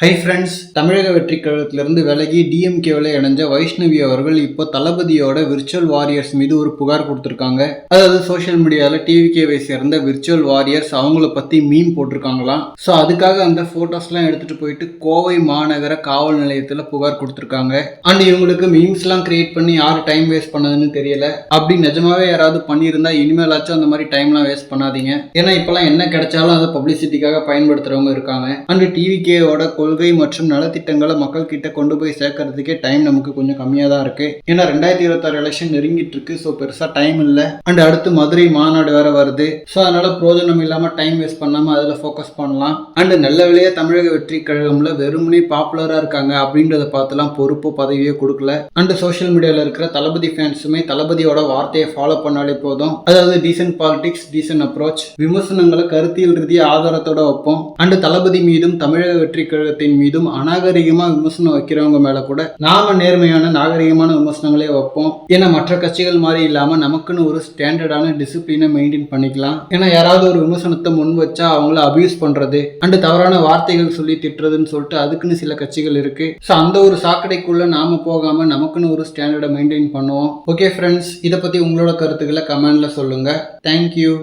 Hi friends தமிழக வெற்றி கழகத்திலிருந்து விலகி டிஎம்கேவில் இணைஞ்ச வைஷ்ணவி அவர்கள் இப்போ தளபதியோட விர்ச்சுவல் வாரியர்ஸ் மீது ஒரு புகார் கொடுத்துருக்காங்க. அதாவது சோஷியல் மீடியாவில் டிவிகேவை சேர்ந்த விர்ச்சுவல் வாரியர்ஸ் அவங்கள பற்றி மீம் போட்டிருக்காங்களாம். ஸோ அதுக்காக அந்த ஃபோட்டோஸ்லாம் எடுத்துகிட்டு போயிட்டு கோவை மாநகர காவல் நிலையத்தில் புகார் கொடுத்துருக்காங்க. அண்ட் இவங்களுக்கு மீம்ஸ்லாம் கிரியேட் பண்ணி யார் டைம் வேஸ்ட் பண்ணதுன்னு தெரியல. அப்படி நிஜமாவே யாராவது பண்ணியிருந்தா இனிமேலாச்சும் அந்த மாதிரி டைம்லாம் வேஸ்ட் பண்ணாதீங்க. ஏன்னா இப்போலாம் என்ன கிடைச்சாலும் அதை பப்ளிசிட்டிக்காக பயன்படுத்துகிறவங்க இருக்காங்க. அண்ட் டிவிகேவோட கொள்கை மற்றும் நலத்திட்டங்களை மக்கள் கிட்ட கொண்டு போய் சேர்க்கறதுக்கே டைம் நமக்கு கொஞ்சம் கம்மியாக தான் இருக்கு. ஏன்னா ரெண்டாயிரத்தி இருபத்தாறு எலெக்ஷன் நெருங்கிட்டு இருக்கு. ஸோ பெருசாக டைம் இல்லை. அண்ட் அடுத்து மதுரை மாநாடு வேற வருது. ஸோ அதனால பிரோஜனம் இல்லாமல் டைம் வேஸ்ட் பண்ணாமல் அதில் ஃபோக்கஸ் பண்ணலாம். அண்ட் நல்ல வேலையா தமிழக வெற்றி கழகம்ல வெறுமனே பாப்புலராக இருக்காங்க அப்படின்றத பார்த்துலாம் பொறுப்பு பதவியே கொடுக்கல. அண்ட் சோஷியல் மீடியாவில் இருக்கிற தளபதி ஃபேன்ஸுமே தளபதியோட வார்த்தையை ஃபாலோ பண்ணாலே போதும். அதாவது டீசென்ட் பாலிடிக்ஸ் டீசென்ட் அப்ரோச் விமர்சனங்களை கருத்தியல் ரீதியாக ஆதாரத்தோட வைப்போம். அண்ட் தளபதி மீதும் தமிழக வெற்றி சட்டத்தின் மீதும் அநாகரிகமாக விமர்சனம் வைக்கிறவங்க மேல கூட நாம நேர்மையான நாகரிகமான விமர்சனங்களே வைப்போம். ஏன்னா மற்ற கட்சிகள் மாதிரி இல்லாம நமக்குன்னு ஒரு ஸ்டாண்டர்டான டிசிப்ளினை மெயின்டைன் பண்ணிக்கலாம். ஏன்னா யாராவது ஒரு விமர்சனத்தை முன் வச்சா அவங்கள அபியூஸ் பண்றது அண்ட் தவறான வார்த்தைகள் சொல்லி திட்டுறதுன்னு சொல்லிட்டு அதுக்குன்னு சில கட்சிகள் இருக்கு. ஸோ அந்த ஒரு சாக்கடைக்குள்ள நாம போகாம நமக்குன்னு ஒரு ஸ்டாண்டர்டை மெயின்டைன் பண்ணுவோம். ஓகே ஃப்ரெண்ட்ஸ் இதை பத்தி உங்களோட கருத்துக்களை கமெண்ட்ல சொல்லுங்க. தேங்க்யூ